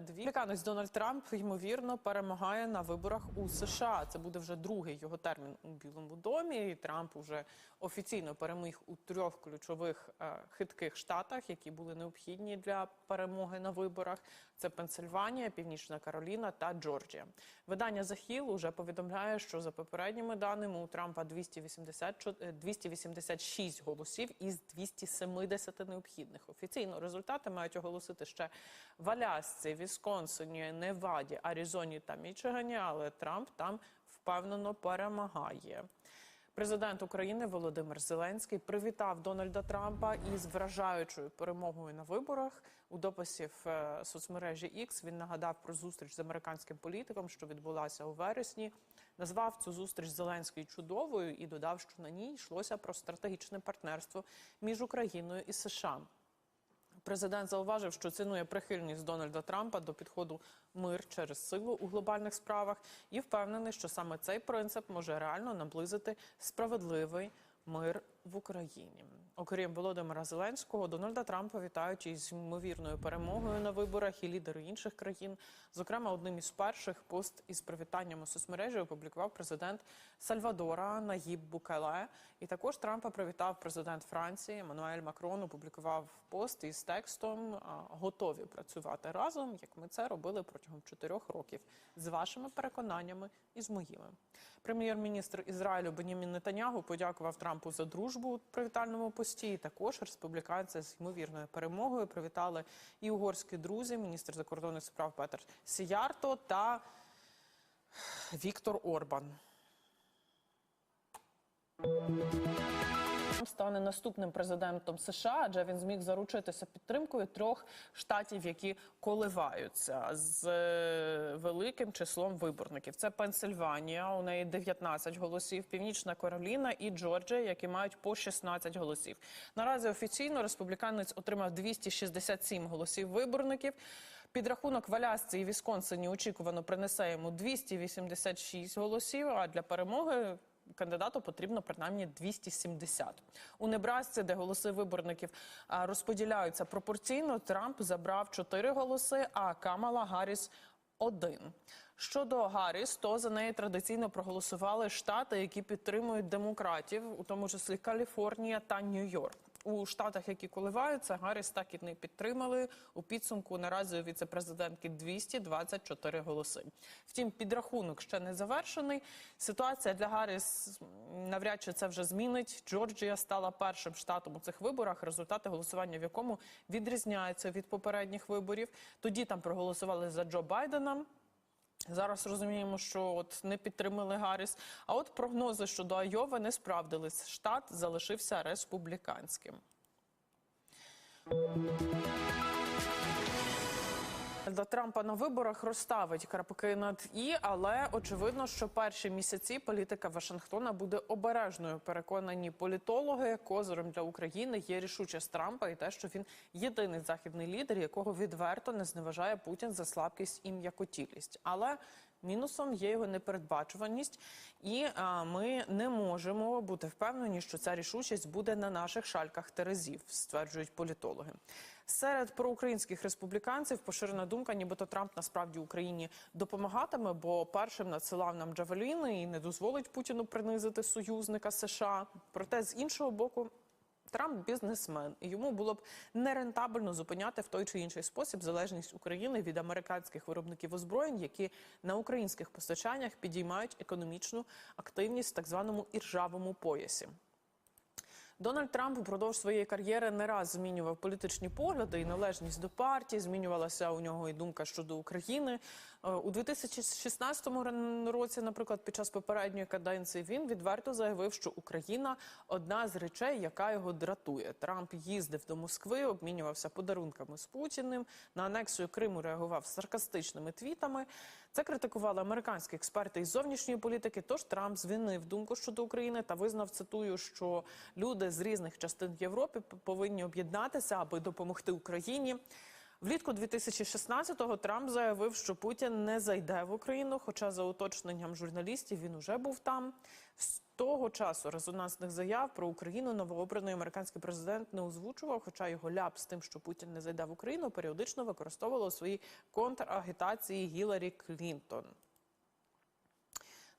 Дві американець Дональд Трамп ймовірно перемагає на виборах у США. Це буде вже другий його термін у Білому домі. І Трамп уже офіційно переміг у трьох ключових е, хитких штатах, які були необхідні для перемоги на виборах. Це Пенсильванія, Північна Кароліна та Джорджія. Видання Hill уже повідомляє, що за попередніми даними у Трампа 280, е, 286 голосів із 270 необхідних. Офіційно результати мають оголосити ще в Алясці, Вісконсині, Неваді, Аризоні та Мічигані, але Трамп там впевнено перемагає. Президент України Володимир Зеленський привітав Дональда Трампа із вражаючою перемогою на виборах. У дописі в е, соцмережі X він нагадав про зустріч з американським політиком, що відбулася у вересні. Назвав цю зустріч Зеленський чудовою і додав, що на ній йшлося про стратегічне партнерство між Україною і США. Президент зауважив, що цінує прихильність Дональда Трампа до підходу мир через силу у глобальних справах і впевнений, що саме цей принцип може реально наблизити справедливий мир в Україні. Окрім Володимира Зеленського, Дональда Трампа вітають із ймовірною перемогою на виборах і лідери інших країн. Зокрема, одним із перших пост із привітанням у соцмережі опублікував президент Сальвадора Наїб Букеле. І також Трампа привітав президент Франції Еммануель Макрон. Опублікував пост із текстом готові працювати разом, як ми це робили протягом чотирьох років, з вашими переконаннями і з моїми. Прем'єр-міністр Ізраїлю Бенімін Нетанягу подякував Трампу за дружбу у привітальному пості. Також республіканці з ймовірною перемогою привітали і угорські друзі, міністр закордонних справ Петер Сіярто та Віктор Орбан. Стане наступним президентом США, адже він зміг заручитися підтримкою трьох штатів, які коливаються з е, великим числом виборників. Це Пенсильванія, у неї 19 голосів, Північна Кароліна і Джорджія, які мають по 16 голосів. Наразі офіційно республіканець отримав 267 голосів виборників. Підрахунок в Алясці і Вісконсині очікувано принесе йому 286 голосів. А для перемоги кандидату потрібно принаймні 270. У Небрасці, де голоси виборників розподіляються пропорційно, Трамп забрав 4 голоси, а Камала Гарріс – один. Щодо Гарріс, то за неї традиційно проголосували штати, які підтримують демократів, у тому числі Каліфорнія та Нью-Йорк. У штатах, які коливаються, Гарріс так і не підтримали. У підсумку наразі у віцепрезидентки 224 голоси. Втім, підрахунок ще не завершений. Ситуація для Гарріс навряд чи це вже змінить. Джорджія стала першим штатом у цих виборах, результати голосування в якому відрізняються від попередніх виборів. Тоді там проголосували за Джо Байдена. Зараз розуміємо, що от не підтримали Гарріс. А от прогнози щодо Айови не справдились. Штат залишився республіканським. До Трампа на виборах розставить крапки над і, але очевидно, що перші місяці політика Вашингтона буде обережною. Переконані політологи, козирем для України є рішучість Трампа і те, що він єдиний західний лідер, якого відверто не зневажає Путін за слабкість і м'якотілість. Але Мінусом є його непередбачуваність, і а, ми не можемо бути впевнені, що ця рішучість буде на наших шальках терезів, стверджують політологи. Серед проукраїнських республіканців поширена думка, нібито Трамп насправді Україні допомагатиме, бо першим надсилав нам Джавеліни і не дозволить Путіну принизити союзника США. Проте з іншого боку. Трамп бізнесмен, і йому було б нерентабельно зупиняти в той чи інший спосіб залежність України від американських виробників озброєнь, які на українських постачаннях підіймають економічну активність в так званому іржавому поясі. Дональд Трамп упродовж своєї кар'єри не раз змінював політичні погляди і належність до партії. Змінювалася у нього і думка щодо України Е, у 2016 році. Наприклад, під час попередньої каденції він відверто заявив, що Україна одна з речей, яка його дратує. Трамп їздив до Москви, обмінювався подарунками з Путіним. На анексію Криму реагував саркастичними твітами. Це критикували американські експерти із зовнішньої політики. Тож Трамп звінив думку щодо України та визнав цитую, що люди з різних частин Європи повинні об'єднатися, аби допомогти Україні. Влітку 2016-го Трамп заявив, що Путін не зайде в Україну. Хоча за уточненням журналістів він уже був там. Того часу резонансних заяв про Україну новообраний американський президент не озвучував, хоча його ляп з тим, що Путін не зайде в Україну, періодично використовувало у своїй контрагітації Гіларі Клінтон.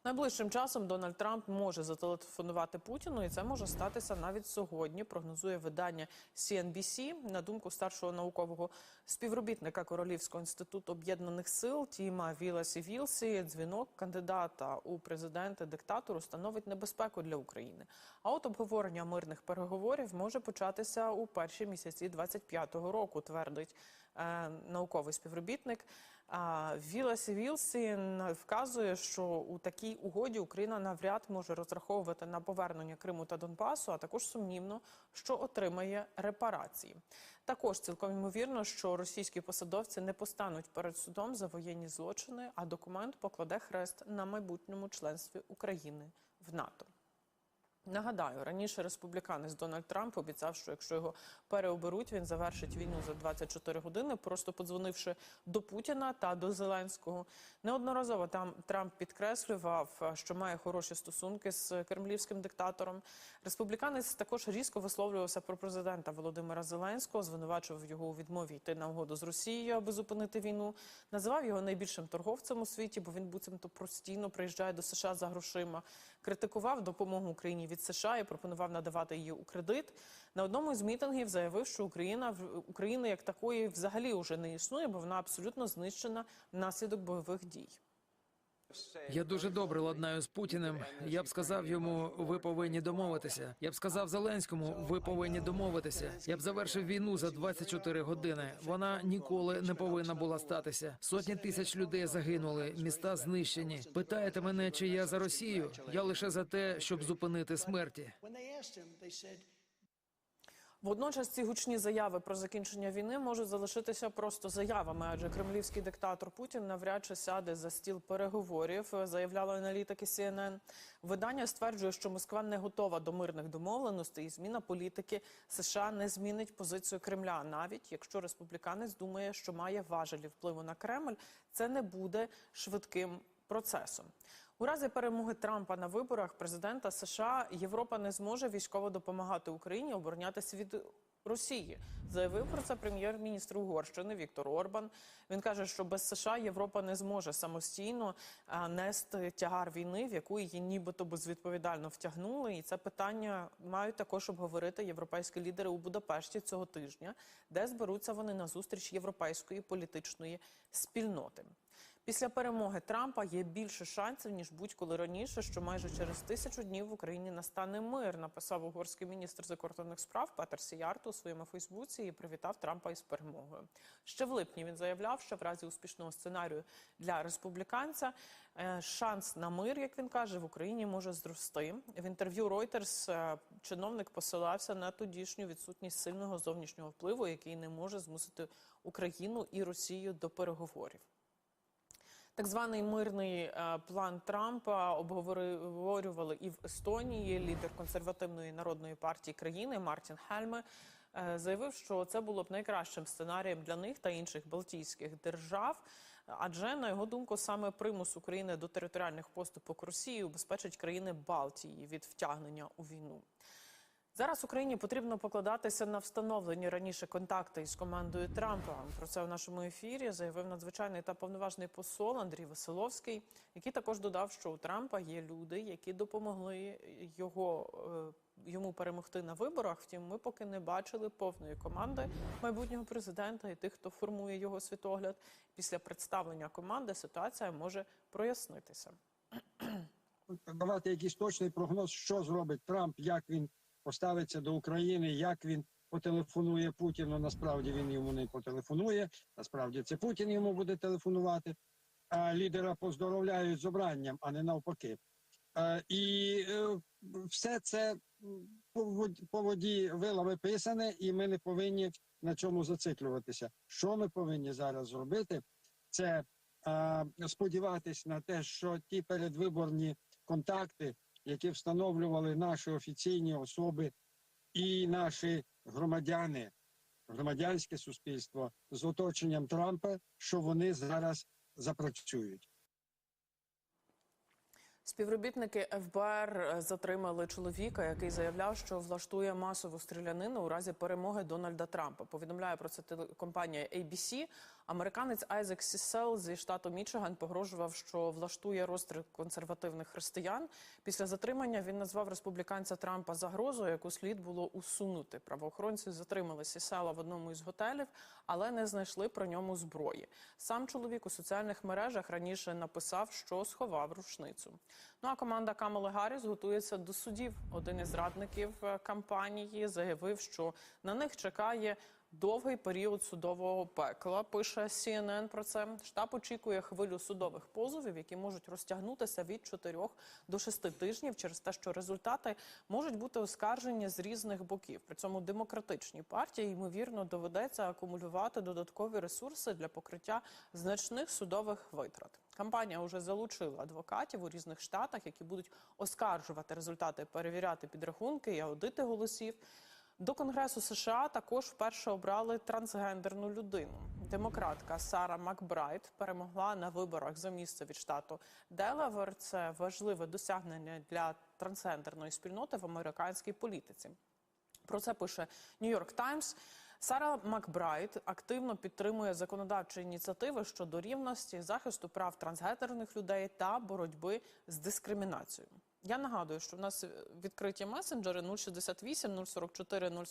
Найближчим часом Дональд Трамп може зателефонувати Путіну, і це може статися навіть сьогодні. Прогнозує видання CNBC. На думку старшого наукового співробітника Королівського інституту об'єднаних сил Тіма Віласі Вілсі, дзвінок кандидата у президенти диктатору становить небезпеку для України. А от обговорення мирних переговорів може початися у перші місяці 25-го року, твердить е, науковий співробітник. А Віласі Вілсін вказує, що у такій угоді Україна навряд може розраховувати на повернення Криму та Донбасу, а також сумнівно, що отримає репарації. Також цілком ймовірно, що російські посадовці не постануть перед судом за воєнні злочини, а документ покладе хрест на майбутньому членстві України в НАТО. Нагадаю, раніше республіканець Дональд Трамп обіцяв, що якщо його переоберуть, він завершить війну за 24 години, просто подзвонивши до Путіна та до Зеленського. Неодноразово там Трамп підкреслював, що має хороші стосунки з кремлівським диктатором. Республіканець також різко висловлювався про президента Володимира Зеленського, звинувачував його у відмові йти на угоду з Росією, аби зупинити війну. Називав його найбільшим торговцем у світі, бо він буцімто постійно приїжджає до США за грошима. Критикував допомогу Україні від США і пропонував надавати її у кредит. На одному із мітингів заявив, що Україна України як такої взагалі вже не існує, бо вона абсолютно знищена внаслідок бойових дій. Я дуже добре ладнаю з Путіним. Я б сказав йому, ви повинні домовитися. Я б сказав Зеленському, ви повинні домовитися. Я б завершив війну за 24 години. Вона ніколи не повинна була статися. Сотні тисяч людей загинули, міста знищені. Питаєте мене, чи я за Росію? Я лише за те, щоб зупинити смерті. Водночас ці гучні заяви про закінчення війни можуть залишитися просто заявами, адже кремлівський диктатор Путін навряд чи сяде за стіл переговорів, заявляли аналітики CNN. Видання стверджує, що Москва не готова до мирних домовленостей, і зміна політики США не змінить позицію Кремля, навіть якщо республіканець думає, що має важелі впливу на Кремль, це не буде швидким процесом. У разі перемоги Трампа на виборах президента США Європа не зможе військово допомагати Україні оборонятися від Росії. Заявив про це прем'єр-міністр Угорщини Віктор Орбан. Він каже, що без США Європа не зможе самостійно нести тягар війни, в яку її нібито безвідповідально втягнули. І це питання мають також обговорити європейські лідери у Будапешті цього тижня, де зберуться вони на зустріч європейської політичної спільноти. Після перемоги Трампа є більше шансів ніж будь-коли раніше, що майже через тисячу днів в Україні настане мир. Написав угорський міністр закордонних справ Петер Сіярто у своєму Фейсбуці і привітав Трампа із перемогою. Ще в липні він заявляв, що в разі успішного сценарію для республіканця е, шанс на мир, як він каже, в Україні може зрости. В інтерв'ю Reuters е, чиновник посилався на тодішню відсутність сильного зовнішнього впливу, який не може змусити Україну і Росію до переговорів. Так званий мирний е, план Трампа обговорювали і в Естонії. Лідер консервативної народної партії країни Мартін Хельме е, заявив, що це було б найкращим сценарієм для них та інших балтійських держав. Адже на його думку, саме примус України до територіальних поступок Росії убезпечить країни Балтії від втягнення у війну. Зараз Україні потрібно покладатися на встановлені раніше контакти із командою Трампа. Про це в нашому ефірі заявив надзвичайний та повноважний посол Андрій Василовський, який також додав, що у Трампа є люди, які допомогли його е, йому перемогти на виборах. Втім, ми поки не бачили повної команди майбутнього президента і тих, хто формує його світогляд. Після представлення команди ситуація може прояснитися. давати якийсь точний прогноз, що зробить Трамп, як він поставиться до України, як він потелефонує Путіну. Насправді він йому не потелефонує. Насправді це Путін йому буде телефонувати. А лідера поздоровляють з обранням, а не навпаки. Е, І е, все це по воді- по воді вилами писане, і ми не повинні на цьому зациклюватися. Що ми повинні зараз зробити? Це е, сподіватись на те, що ті передвиборні контакти, які встановлювали наші офіційні особи і наші громадяни, громадянське суспільство з оточенням Трампа, що вони зараз запрацюють. Співробітники ФБР затримали чоловіка, який заявляв, що влаштує масову стрілянину у разі перемоги Дональда Трампа. Повідомляє про це телекомпанія ABC. Американець Айзек Сісел зі штату Мічиган погрожував, що влаштує розстріл консервативних християн. Після затримання він назвав республіканця Трампа загрозою, яку слід було усунути. Правоохоронці затримали Сісела в одному із готелів, але не знайшли про ньому зброї. Сам чоловік у соціальних мережах раніше написав, що сховав рушницю. Ну а команда Камали Гарріс готується до судів. Один із радників е, кампанії заявив, що на них чекає. Довгий період судового пекла пише CNN про це. Штаб очікує хвилю судових позовів, які можуть розтягнутися від 4 до 6 тижнів через те, що результати можуть бути оскаржені з різних боків. При цьому демократичній партії ймовірно доведеться акумулювати додаткові ресурси для покриття значних судових витрат. Кампанія вже залучила адвокатів у різних штатах, які будуть оскаржувати результати, перевіряти підрахунки і аудити голосів. До Конгресу США також вперше обрали трансгендерну людину. Демократка Сара Макбрайт перемогла на виборах за місце від штату Делавер. Це важливе досягнення для трансгендерної спільноти в американській політиці. Про це пише Нью-Йорк Таймс. Сара Макбрайт активно підтримує законодавчі ініціативи щодо рівності, захисту прав трансгендерних людей та боротьби з дискримінацією. Я нагадую, що в нас відкриті месенджери 068 044